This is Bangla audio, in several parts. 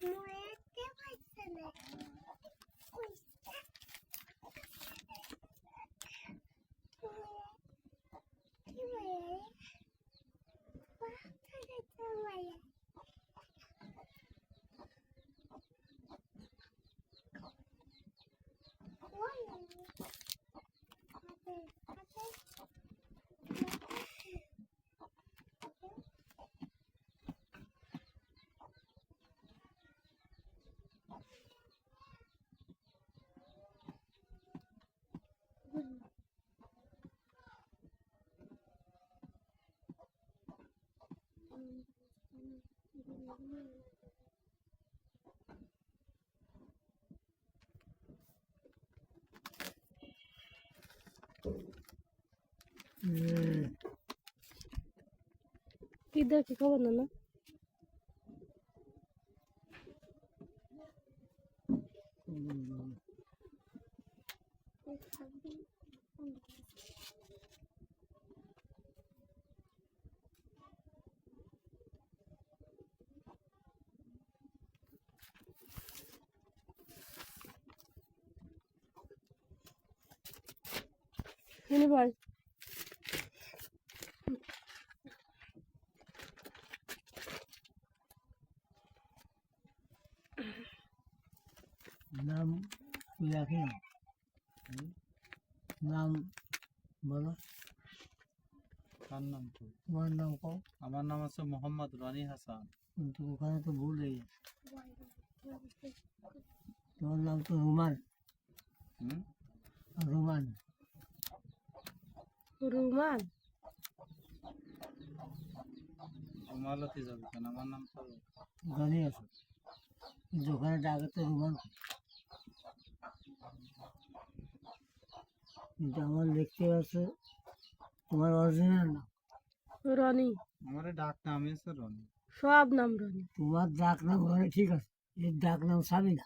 Muerte, muerte, muerte, muerte. Піддеки колонна. Mm. না না এনে ভাই নাম কি রাখি না নাম বলো কার নাম তো তোমার নাম কও আমার নাম আছে মোহাম্মদ রনি হাসান কিন্তু ওখানে তো ভুল হয়ে গেছে তোমার নাম তো রুমান হুম রুমান রুমান মালতি যাবে কেন? আমার নাম তো গানে আছে। কিন্তু ওখানে ডাকে তো রুমান কিন্তু আমার দেখতে আছে। তোমার অরিজিনাল নাম? রনি। আমার ডাক নাম আছে রনি। সব নাম রনি। তোমার ডাক নাম ওখানে ঠিক আছে। এর ডাক নাম সাবিনা।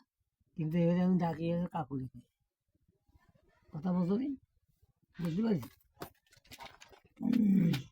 কিন্তু এর আমি ডাকি কাকুলি। কথা বলছো নি? বুঝতে পারছি? 嗯。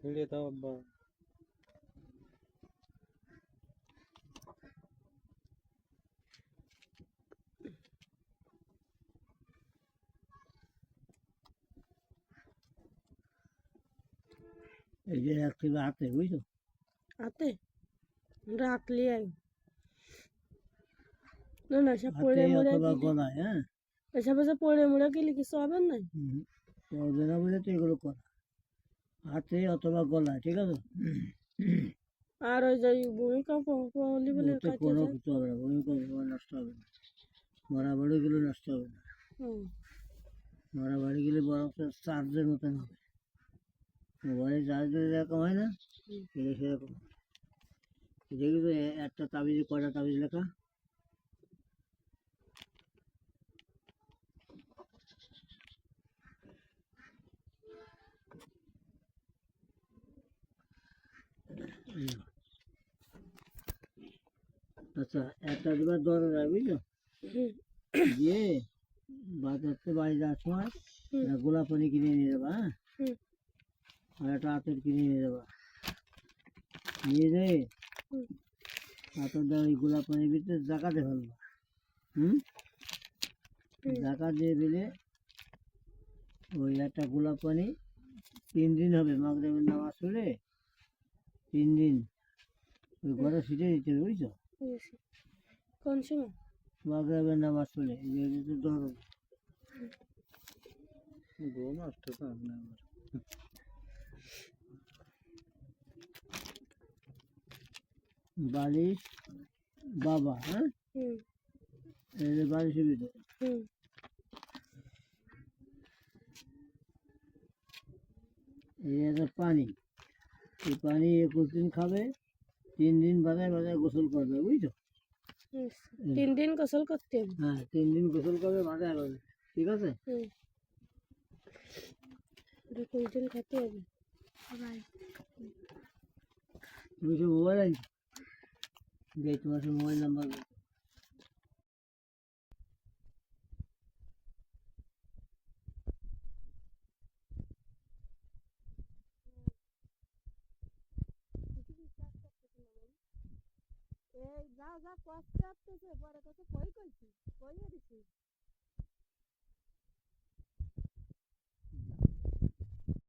ছেড়ে দাও আব্বা এই যে রাখতে হবে বুঝছ? আতে রাখলি আই। না না সব পড়ে মুড়ে অথবা গলায় হ্যাঁ? এসব এসব পড়ে মুড়ে গেলে কিছু হবে না। না বলে তো এগুলো করা। হাতে অথবা গলায় ঠিক আছে? আর ওই যে ভূমিকম্প হলি বলে কোনো কিছু হবে না ভূমিকম্প নষ্ট হবে না। মরা বাড়ি গেলে নষ্ট হবে না। মরা বাড়ি গেলে বরফ চার্জের মতন হবে। মোবাইলে চার্জ যেরকম হয় না সেরকম। হবে। দেখি একটা তাবিজে কয়টা তাবিজ লেখা? আচ্ছা একটা দুবার দরজা বুঝছ? হুম। দিয়ে বাজারতে বাড়ি যাওয়ার সময় গোলাপ পানি কিনে নিয়ে যাবা হ্যাঁ? আর একটা আতর কিনে নিয়ে যাবা। নিয়ে যেয়ে আতর দেওয়া ওই গোলাপ পানির ভিতরে জাকাতে ফেলবা হুম? হুম। জাকা দিয়ে দিলে ওই একটা গোলাপ পানি তিন দিন হবে মাগরেবের নামাজ পড়ে তিন দিন ওই ঘরে ছিটে দিতে বুঝছ। কোন সময়? মাগরেবের নামাজ পড়ে এই তো দরদ ঘুম আসতেছে না আমার। বালিশ বাবা হ্যাঁ? হুম। এই যে বালিশের ভিতরে এই একটা পানি। এই পানি একুশ দিন খাবে তিন দিন বাজায় বাজায় গোসল করবে বুঝছ? তিন দিন গোসল করতে হ্যাঁ তিন দিন গোসল করবে বাজায় বাজায় ঠিক আছে? এটা দিন খেতে হবে। তুমি মোবাইল আছে তোমার মোবাইল নাম্বার এই যা যা কষ্ট আসতেছে পরে কত কই কইছি কইয়ে দিছি।